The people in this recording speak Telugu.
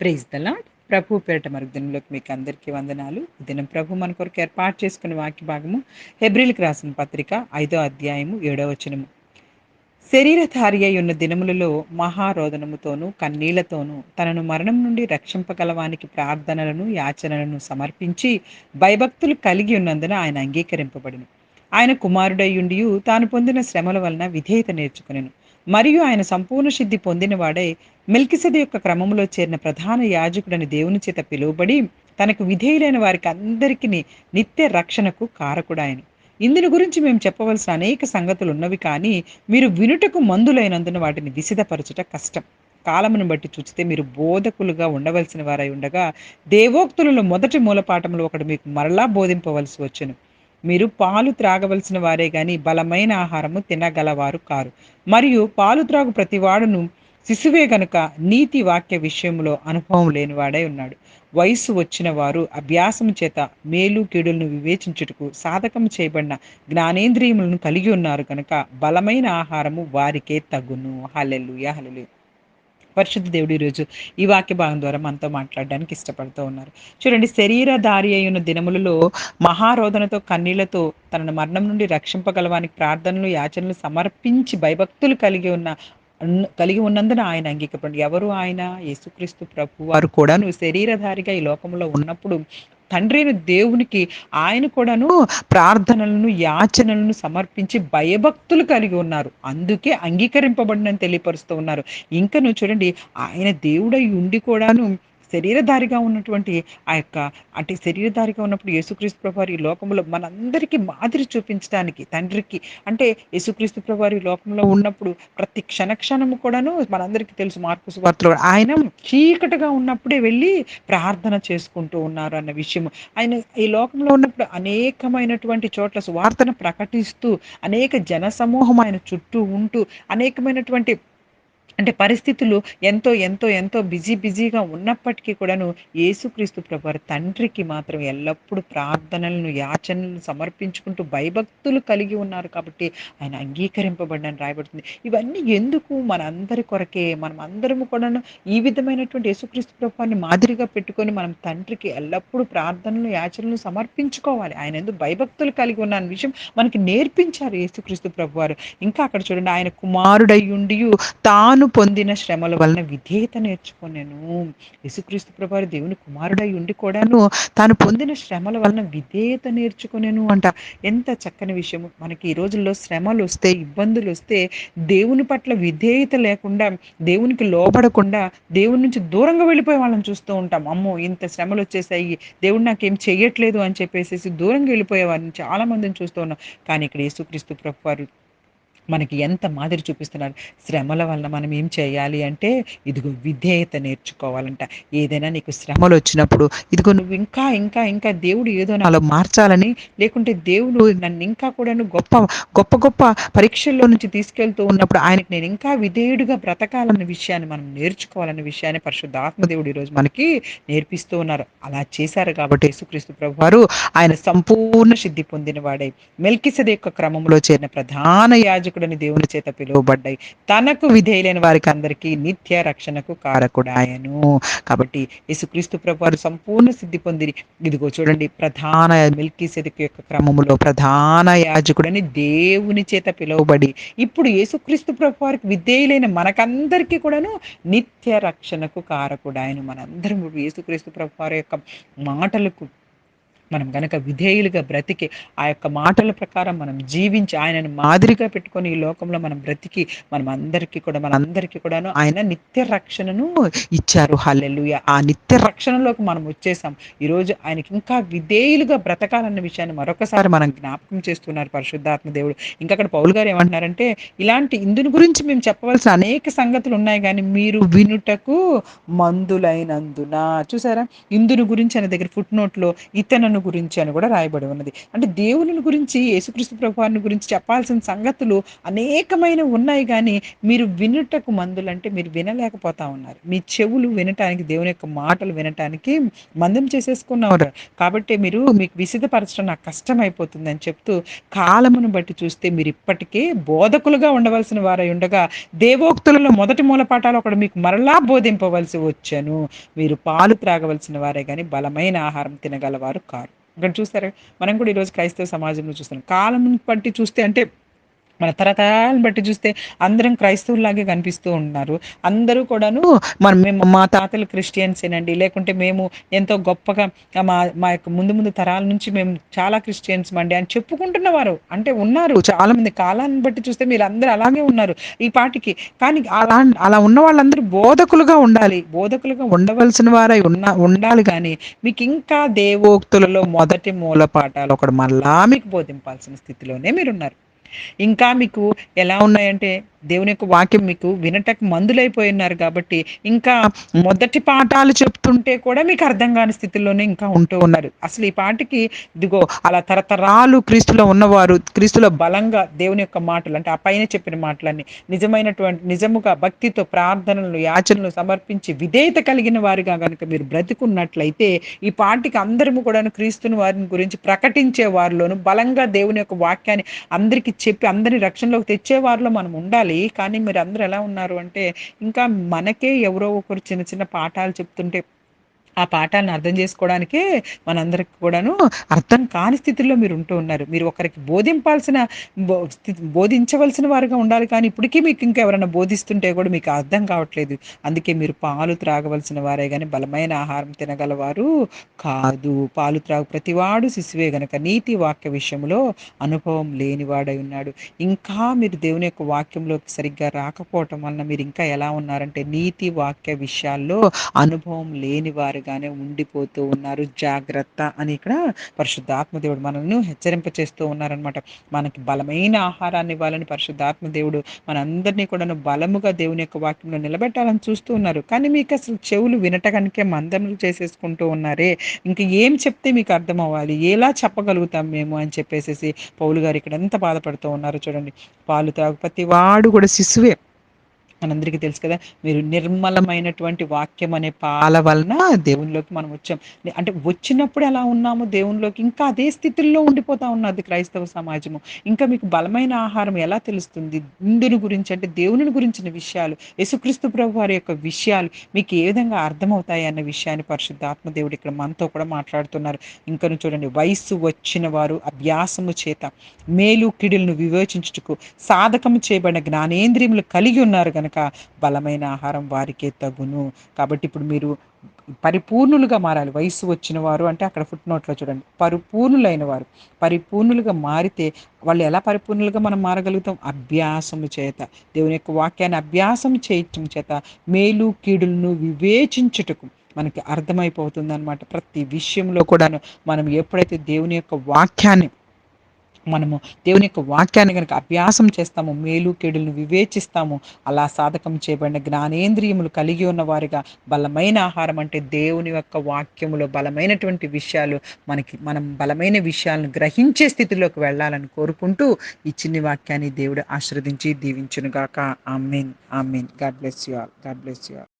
ప్రైజ్ ద లాడ్ ప్రభు పేట మరుగుదినంలోకి మీకు అందరికీ వందనాలు. దినం ప్రభు మన కొరకు ఏర్పాటు చేసుకున్న వాక్య భాగము హెబ్రిల్కి రాసిన పత్రిక ఐదో అధ్యాయము ఏడో వచనము. శరీరధారి అయి ఉన్న దినములలో మహారోదనముతోనూ కన్నీళ్ళతోనూ తనను మరణం నుండి రక్షింపగలవానికి ప్రార్థనలను యాచనలను సమర్పించి భయభక్తులు కలిగి ఉన్నందున ఆయన అంగీకరింపబడిను. ఆయన కుమారుడయ్యుండి తాను పొందిన శ్రమల వలన విధేయత నేర్చుకునేను. మరియు ఆయన సంపూర్ణ సిద్ధి పొందినవాడై మెల్కిసెద యొక్క క్రమంలో చేరిన ప్రధాన యాజకుడని దేవుని చేత పిలువబడి తనకు విధేయులైన వారికి అందరికీ నిత్య రక్షణకు కారకుడాయను. ఇందుని గురించి మేము చెప్పవలసిన అనేక సంగతులు ఉన్నవి కానీ మీరు వినుటకు మందులైనందున వాటిని విసిదపరచుట కష్టం. కాలమును బట్టి చూచితే మీరు బోధకులుగా ఉండవలసిన వారై ఉండగా దేవోక్తులలో మొదటి మూలపాఠంలో ఒకటి మీకు మరలా బోధింపవలసి వచ్చును. మీరు పాలు త్రాగవలసిన వారే గాని బలమైన ఆహారము తినగలవారు కారు. మరియు పాలు త్రాగు ప్రతివాడును శిశువే గనుక నీతి వాక్య విషయంలో అనుభవం లేనివాడై ఉన్నాడు. వయసు వచ్చిన వారు అభ్యాసం చేత మేలు కీడులను వివేచించుటకు సాధకం చేయబడిన జ్ఞానేంద్రియములను కలిగి ఉన్నారు కనుక బలమైన ఆహారము వారికే తగును. హలెల్లుయ హలెలు పరిశుద్ధ దేవుడు ఈరోజు ఈ వాక్య భాగం ద్వారా మనతో మాట్లాడడానికి ఇష్టపడుతూ ఉన్నారు. చూడండి శరీరధారి అయిన దినములలో మహారోధనతో కన్నీళ్ళతో తనను మరణం నుండి రక్షింపగలవానికి ప్రార్థనలు యాచనలు సమర్పించి భయభక్తులు కలిగి ఉన్న కలిగి ఉన్నందున ఆయన అంగీకరించండి ఎవరు ఆయన? యేసుక్రీస్తు ప్రభు వారు కూడాను శరీరధారిగా ఈ లోకంలో ఉన్నప్పుడు తండ్రి అయిన దేవునికి ఆయన కూడాను ప్రార్థనలను యాచనలను సమర్పించి భయభక్తులు కలిగి ఉన్నారు. అందుకే అంగీకరింపబడినని తెలియపరుస్తూ ఉన్నారు. ఇంకను చూడండి ఆయన దేవుడై ఉండి కూడాను శరీరధారిగా ఉన్నటువంటి ఆ యొక్క అంటే శరీరధారిగా ఉన్నప్పుడు యేసుక్రీస్తు ప్రభువారి లోకంలో మనందరికీ మాదిరి చూపించడానికి తండ్రికి అంటే యేసుక్రీస్తు ప్రభువారి లోకంలో ఉన్నప్పుడు ప్రతి క్షణ క్షణము కూడాను మనందరికీ తెలుసు మార్పు సువార్తలో ఆయన చీకటిగా ఉన్నప్పుడే వెళ్ళి ప్రార్థన చేసుకుంటూ ఉన్నారు అన్న విషయం ఆయన ఈ లోకంలో ఉన్నప్పుడు అనేకమైనటువంటి చోట్ల సువార్తను ప్రకటిస్తూ అనేక జన సమూహం ఆయన చుట్టూ ఉంటూ అనేకమైనటువంటి అంటే పరిస్థితులు ఎంతో ఎంతో ఎంతో బిజీ బిజీగా ఉన్నప్పటికీ కూడాను యేసుక్రీస్తు ప్రభు తండ్రికి మాత్రం ఎల్లప్పుడూ ప్రార్థనలను యాచనలను సమర్పించుకుంటూ భయభక్తులు కలిగి ఉన్నారు కాబట్టి ఆయన అంగీకరింపబడినని రాయబడుతుంది. ఇవన్నీ ఎందుకు మన అందరి కొరకే? మనం అందరము కూడాను ఈ విధమైనటువంటి యేసుక్రీస్తు ప్రభువాన్ని మాదిరిగా పెట్టుకొని మనం తండ్రికి ఎల్లప్పుడూ ప్రార్థనలు యాచనలు సమర్పించుకోవాలి. ఆయన ఎందుకు భయభక్తులు కలిగి ఉన్న విషయం మనకి నేర్పించారు యేసుక్రీస్తు ప్రభువారు ఇంకా అక్కడ చూడండి ఆయన కుమారుడయ్యుండి తాను పొందిన శ్రమల వలన విధేయత నేర్చుకున్నాను యేసుక్రీస్తు ప్రభావి దేవుని కుమారుడై ఉండి కూడాను తాను పొందిన శ్రమల వలన విధేయత నేర్చుకునేను అంట. ఎంత చక్కని విషయం మనకి ఈ రోజుల్లో శ్రమలు వస్తే ఇబ్బందులు వస్తే దేవుని పట్ల విధేయత లేకుండా దేవునికి లోబడకుండా దేవుని నుంచి దూరంగా వెళ్ళిపోయే వాళ్ళని చూస్తూ ఉంటాం. అమ్మో ఇంత శ్రమలు వచ్చేసాయి. దేవుడు నాకేం చెయ్యట్లేదు అని చెప్పేసి దూరంగా వెళ్ళిపోయే వారిని చాలా మందిని చూస్తూ ఉన్నాం. కానీ ఇక్కడ యేసుక్రీస్తు ప్రభు వారు మనకి ఎంత మాదిరి చూపిస్తున్నారు. శ్రమల వలన మనం ఏం చేయాలి అంటే ఇదిగో విధేయత నేర్చుకోవాలంట. ఏదైనా నీకు శ్రమలు వచ్చినప్పుడు ఇదిగో నువ్వు ఇంకా ఇంకా ఇంకా దేవుడు ఏదో నాలో మార్చాలని లేకుంటే దేవుడు నన్ను ఇంకా కూడా గొప్ప గొప్ప గొప్ప పరీక్షల్లో నుంచి తీసుకెళ్తూ ఉన్నప్పుడు ఆయనకి నేను ఇంకా విధేయుడిగా బ్రతకాలన్న విషయాన్ని మనం నేర్చుకోవాలన్న విషయాన్ని పరిశుద్ధాత్మ దేవుడు ఈరోజు మనకి నేర్పిస్తూ ఉన్నారు. అలా చేశారు కాబట్టి యేసుక్రీస్తు ప్రభు వారు ఆయన సంపూర్ణ సిద్ధి పొందిన వాడే మెల్కిసది యొక్క క్రమంలో చేరిన ప్రధాన యాజకుడు రక్షకుడని దేవుని చేత పిలువబడ్డాయి. తనకు విధేయులైన వారికి అందరికీ నిత్య రక్షణకు కారకుడాయను. కాబట్టి యేసుక్రీస్తు ప్రభువారు సంపూర్ణ సిద్ధి పొందిరి. ఇదిగో చూడండి ప్రధాన మిల్కీ సెదికి యొక్క క్రమములో ప్రధాన యాజకుడని దేవుని చేత పిలువబడి ఇప్పుడు యేసుక్రీస్తు ప్రభు వారికి విధేయులైన మనకందరికీ కూడాను నిత్య రక్షణకు కారకుడాయను. మనందరం యేసుక్రీస్తు ప్రభు వారి యొక్క మాటలకు మనం గనక విధేయులుగా బ్రతికి ఆ యొక్క మాటల ప్రకారం మనం జీవించి ఆయనను మాదిరిగా పెట్టుకొని ఈ లోకంలో మనం బ్రతికి మనం అందరికీ కూడా మన అందరికీ కూడాను ఆయన నిత్య రక్షణను ఇచ్చారు. హల్లెలు ఆ నిత్య రక్షణలోకి మనం వచ్చేసాం. ఈరోజు ఆయనకి ఇంకా విధేయులుగా బ్రతకాలన్న విషయాన్ని మరొకసారి మనం జ్ఞాపకం చేస్తున్నారు పరిశుద్ధాత్మ దేవుడు. ఇంకా అక్కడ పౌలు గారు ఏమంటున్నారంటే ఇలాంటి ఇందుని గురించి మేము చెప్పవలసిన అనేక సంగతులు ఉన్నాయి కానీ మీరు వినుటకు మందులైనందున. చూసారా? ఇందుని గురించి ఆయన దగ్గర ఫుట్ నోట్లో ఇతనను ఆత్మను గురించి అని కూడా రాయబడి ఉన్నది. అంటే దేవుని గురించి యేసుక్రీస్తు ప్రభువారిని గురించి చెప్పాల్సిన సంగతులు అనేకమైన ఉన్నాయి కానీ మీరు వినుటకు మందులంటే మీరు వినలేకపోతా ఉన్నారు. మీ చెవులు వినటానికి దేవుని యొక్క మాటలు వినటానికి మందం చేసేసుకున్నారు కాబట్టి మీరు మీకు విసిదపరచడం నాకు కష్టం అని చెప్తూ కాలమును బట్టి చూస్తే మీరు ఇప్పటికే బోధకులుగా ఉండవలసిన వారై ఉండగా దేవోక్తులలో మొదటి మూలపాఠాలు ఒకటి మీకు మరలా బోధింపవలసి వచ్చాను. మీరు పాలు త్రాగవలసిన వారే కానీ బలమైన ఆహారం తినగలవారు కాదు. ఇక్కడ చూస్తారు? మనం కూడా ఈరోజు క్రైస్తవ సమాజంలో చూస్తున్నాం. కాలం బట్టి చూస్తే అంటే మన తరతరాలను బట్టి చూస్తే అందరం క్రైస్తవుల్లాగే కనిపిస్తూ ఉన్నారు. అందరూ కూడాను మన మేము మా తాతలు క్రిస్టియన్సేనండి లేకుంటే మేము ఎంతో గొప్పగా మా మా యొక్క ముందు ముందు తరాల నుంచి మేము చాలా క్రిస్టియన్స్ అండి అని చెప్పుకుంటున్నవారు అంటే ఉన్నారు. చాలా మంది కాలాన్ని బట్టి చూస్తే మీరు అందరూ అలాగే ఉన్నారు ఈ పాటికి. కానీ అలా అలా ఉన్న వాళ్ళందరూ బోధకులుగా ఉండాలి. బోధకులుగా ఉండవలసిన వారై ఉన్న ఉండాలి కానీ మీకు ఇంకా దేవోక్తులలో మొదటి మూల పాఠాలు ఒకటి మళ్ళా మీకు బోధింపాల్సిన స్థితిలోనే మీరు ఉన్నారు ఇంకా మీకు ఎలా ఉన్నాయంటే దేవుని యొక్క వాక్యం మీకు వినటకు మందులైపోయి ఉన్నారు కాబట్టి ఇంకా మొదటి పాఠాలు చెప్తుంటే కూడా మీకు అర్థం కాని స్థితిలోనే ఇంకా ఉంటూ ఉన్నారు. అసలు ఈ పాటికి ఇదిగో అలా తరతరాలు క్రీస్తులో ఉన్నవారు క్రీస్తులో బలంగా దేవుని యొక్క మాటలు అంటే ఆ పైన చెప్పిన మాటలన్నీ నిజమైనటువంటి నిజముగా భక్తితో ప్రార్థనలు యాచనలు సమర్పించి విధేయత కలిగిన వారిగా కనుక మీరు బ్రతికున్నట్లయితే ఈ పాటికి అందరము కూడా క్రీస్తుని వారిని గురించి ప్రకటించే వారిలోను బలంగా దేవుని యొక్క వాక్యాన్ని అందరికీ చెప్పి అందరిని రక్షణలోకి తెచ్చే వారిలో మనం ఉండాలి. కానీ మీరు అందరూ ఎలా ఉన్నారు అంటే ఇంకా మనకే ఎవరో ఒకరు చిన్న చిన్న పాఠాలు చెప్తుంటే ఆ పాఠాలను అర్థం చేసుకోవడానికే మనందరికి కూడాను అర్థం కాని స్థితిలో మీరు ఉంటూ ఉన్నారు. మీరు ఒకరికి బోధింపాల్సిన బో- స్థితి- బోధించవలసిన వారుగా ఉండాలి కానీ ఇప్పటికీ మీకు ఇంకా ఎవరైనా బోధిస్తుంటే కూడా మీకు అర్థం కావట్లేదు. అందుకే మీరు పాలు త్రాగవలసిన వారే కానీ బలమైన ఆహారం తినగలవారు కాదు. పాలు త్రాగు ప్రతివాడు శిశువే గనక నీతి వాక్య విషయంలో అనుభవం లేనివాడై ఉన్నాడు. ఇంకా మీరు దేవుని యొక్క వాక్యంలోకి సరిగ్గా రాకపోవటం వలన మీరు ఇంకా ఎలా ఉన్నారంటే నీతి వాక్య విషయాల్లో అనుభవం లేనివారుగా వారుగానే ఉండిపోతూ ఉన్నారు. జాగ్రత్త అని ఇక్కడ పరిశుద్ధాత్మ దేవుడు మనల్ని హెచ్చరింప చేస్తూ ఉన్నారనమాట మనకి బలమైన ఆహారాన్ని ఇవ్వాలని పరిశుద్ధాత్మ దేవుడు మనందరినీ కూడా బలముగా దేవుని యొక్క వాక్యంలో నిలబెట్టాలని చూస్తూ ఉన్నారు. కానీ మీకు అసలు చెవులు వినటకనికే మందములు చేసేసుకుంటూ ఉన్నారే. ఇంకా ఏం చెప్తే మీకు అర్థం అవ్వాలి? ఎలా చెప్పగలుగుతాం మేము అని చెప్పేసి పౌలు గారు ఇక్కడ ఎంత బాధపడుతూ ఉన్నారో చూడండి. పాలు తాగు ప్రతి వాడు కూడా శిశువే. మనందరికీ తెలుసు కదా మీరు నిర్మలమైనటువంటి వాక్యం అనే పాల వలన దేవునిలోకి మనం వచ్చాం. అంటే వచ్చినప్పుడు ఎలా ఉన్నాము దేవునిలోకి ఇంకా అదే స్థితిలో ఉండిపోతా ఉన్నది క్రైస్తవ సమాజము. ఇంకా మీకు బలమైన ఆహారం ఎలా తెలుస్తుంది? ఇందుని గురించి అంటే దేవుని గురించిన విషయాలు యేసుక్రీస్తు ప్రభు వారి యొక్క విషయాలు మీకు ఏ విధంగా అర్థమవుతాయి అన్న విషయాన్ని పరిశుద్ధాత్మ దేవుడు ఇక్కడ మనతో కూడా మాట్లాడుతున్నారు. ఇంకను చూడండి వయస్సు వచ్చిన వారు అభ్యాసము చేత మేలు కిడులను వివేచించుటకు సాధకము చేయబడిన జ్ఞానేంద్రియములు కలిగి ఉన్నారు కనుక బలమైన ఆహారం వారికే తగును. కాబట్టి ఇప్పుడు మీరు పరిపూర్ణులుగా మారాలి. వయసు వచ్చిన వారు అంటే అక్కడ ఫుట్ నోట్లో చూడండి. పరిపూర్ణులైన వారు పరిపూర్ణులుగా మారితే వాళ్ళు ఎలా పరిపూర్ణులుగా మనం మారగలుగుతాం? అభ్యాసము చేత. దేవుని యొక్క వాక్యాన్ని అభ్యాసం చేయటం చేత మేలు కీడులను వివేచించుటకు మనకి అర్థమైపోతుంది అనమాట ప్రతి విషయంలో కూడాను మనం ఎప్పుడైతే దేవుని యొక్క వాక్యాన్ని మనము దేవుని యొక్క వాక్యాన్ని కనుక అభ్యాసం చేస్తాము మేలు కేడులను వివేచిస్తాము అలా సాధకం చేయబడిన జ్ఞానేంద్రియములు కలిగి ఉన్న వారిగా బలమైన ఆహారం అంటే దేవుని యొక్క వాక్యములో బలమైనటువంటి విషయాలు మనకి మనం బలమైన విషయాలను గ్రహించే స్థితిలోకి వెళ్ళాలని కోరుకుంటూ ఈ చిన్ని వాక్యాన్ని దేవుడు ఆశ్రదించి దీవించునుగాక. Amen. Amen. God bless you all. God bless you all.